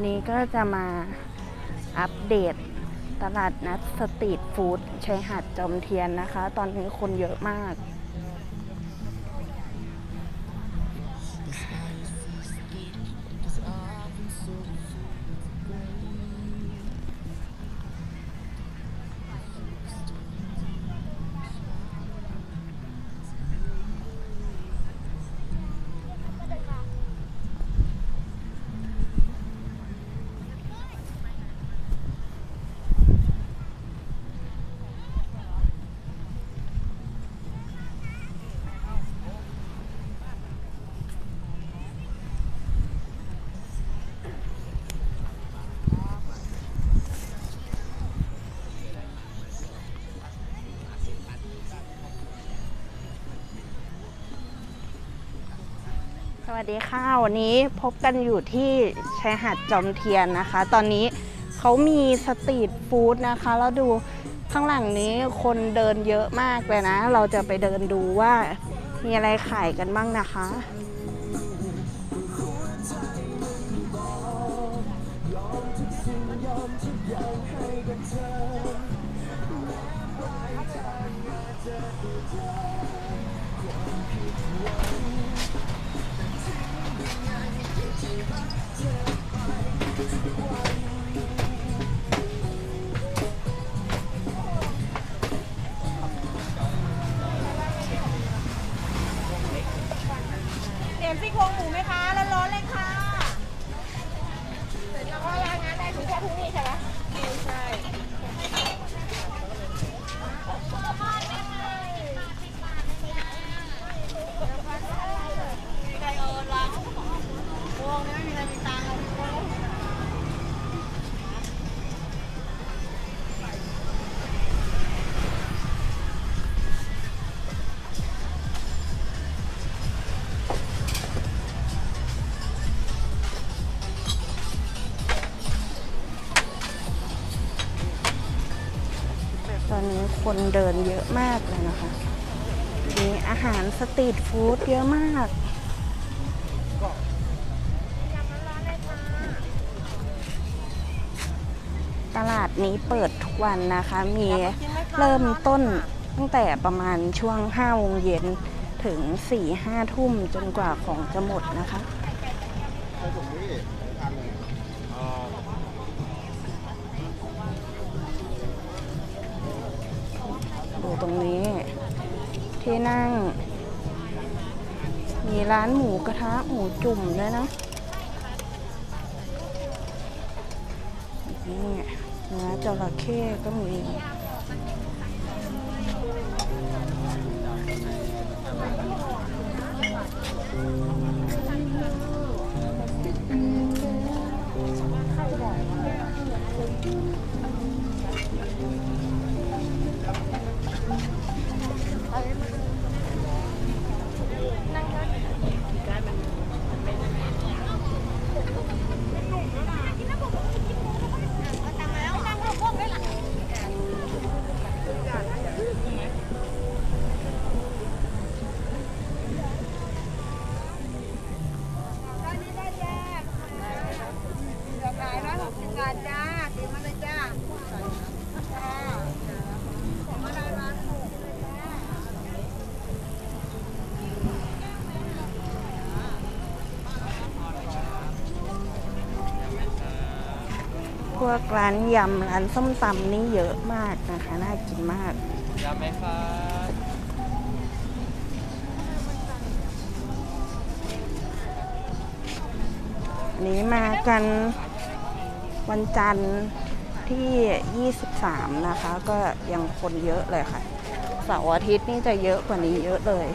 วันนี้ก็จะมาอัปเดตตลาดนัดสตรีทฟู้ดชายหาดจอมเทียนนะคะ ตอนนี้คนเยอะมาก วัสดีค่ะ วันนี้พบกันอยู่ที่ชายหาดจอมเทียนนะคะ ตอนนี้เขามีสตรีทฟู้ดนะคะ แล้วดูข้างหลังนี้คนเดินเยอะมากเลยนะ เราจะไปเดินดูว่ามีอะไรขายกันบ้างนะคะ ห็นซี่โครงหมูไหมคะร้อนๆเลยค่ะเสร็จแล้วก็รายงานได้ถึงแค่พรุ่งนี้ใช่ไหมใช่ คนเดินเยอะมากเลยนะคะ มีอาหารสตรีทฟู้ดเยอะมากตลาดนี้เปิดทุกวันนะคะ มีเริ่มต้นตั้งแต่ประมาณช่วง5โมงเย็นถึง 4-5 ทุ่มจนกว่าของจะหมดนะคะูตรงนี้ ที่นั่ง มีร้านหมูกระทะหมูจุ่มด้วยนะนี่เนื้อจระเข้ก็มี กร้านยำร้านส้มตำนี่เยอะมากนะคะ น่ากินมากยำไหมครับอันนี้มากันวันจันทร์ที่ 23 นะคะ ก็ยังคนเยอะเลยค่ะ เสาร์อาทิตย์นี่จะเยอะกว่านี้เยอะเลย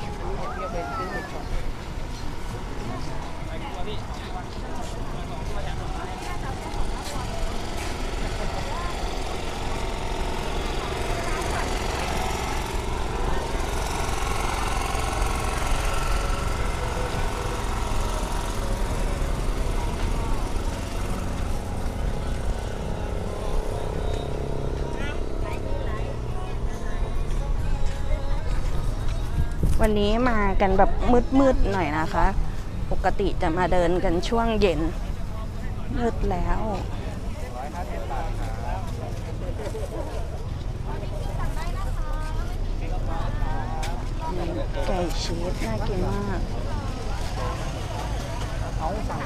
วันนี้มากันแบบมืดๆหน่อยนะคะ ปกติจะมาเดินกันช่วงเย็น มืดแล้วไก่ชีสน่ากินมากเอาสั่ง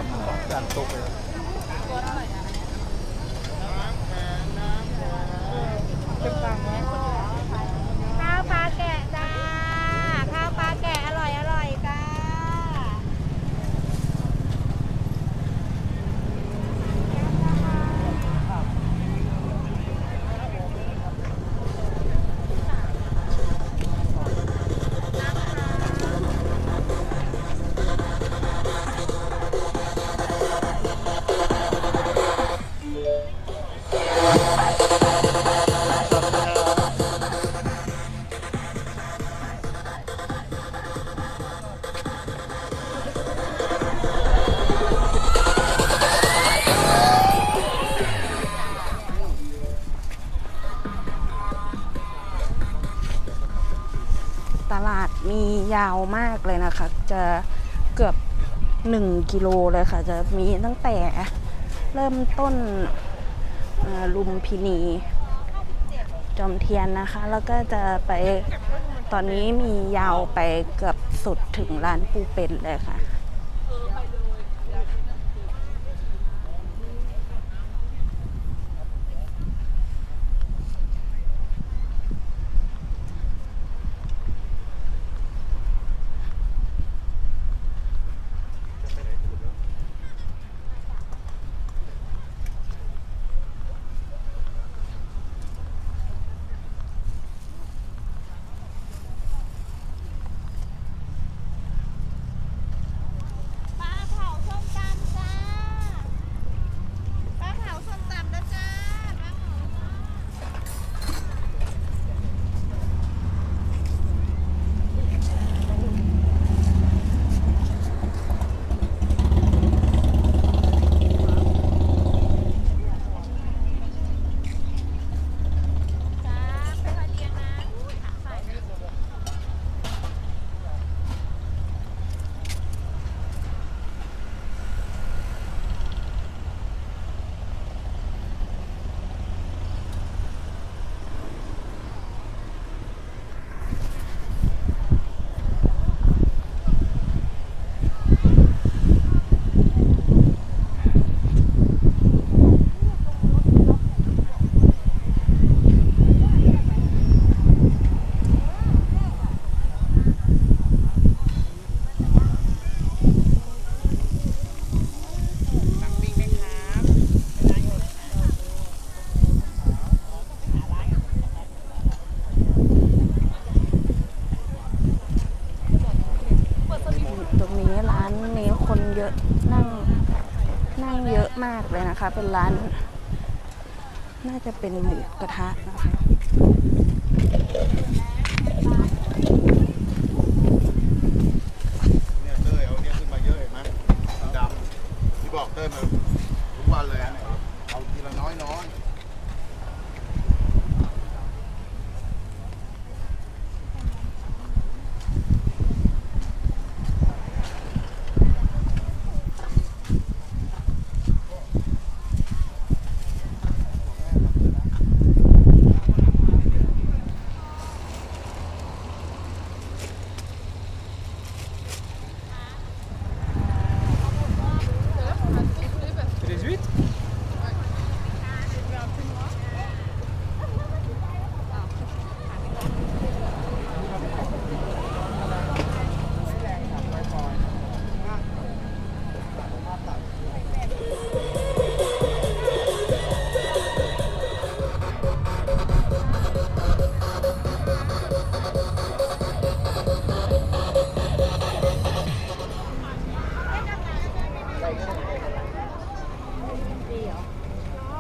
สั่งตุกเลย ตลาดมียาวมากเลยนะคะ จะเกือบ 1 กิโลเลยค่ะ จะมีตั้งแต่เริ่มต้นลุมพินี จอมเทียนนะคะ แล้วก็จะไปตอนนี้มียาวไปเกือบสุดถึงร้านปูเป็นเลยค่ะ มากเลยนะคะ เป็นร้าน น่าจะเป็นหมูกระทะนะคะเนี่ยเต้ยเอาเนี่ยขึ้นมาเยอะเห็นไหมดำที่บอกเต้ยมา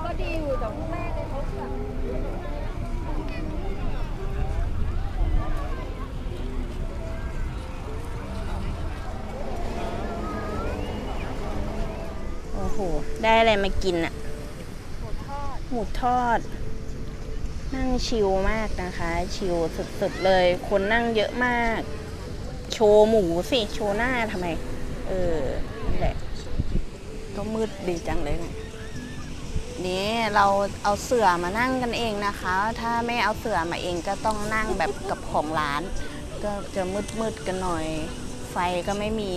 ก็ดีอยู่แต่แม่เนี่ยเขาแบบโอ้โห ได้อะไรมากินอะหมูทอด นั่งชิลมากนะคะ ชิลสุดๆเลย คนนั่งเยอะมาก โชว์หมูสิ โชว์หน้าทำไม เออนั่นแหละ ก็มืดดีจังเลยเนี่ยนี่เราเอาเสื่อมานั่งกันเองนะคะ ถ้าไม่เอาเสื่อมาเองก็ต้องนั่งแบบกับของร้าน ก็จะมืดๆกันหน่อย ไฟก็ไม่มี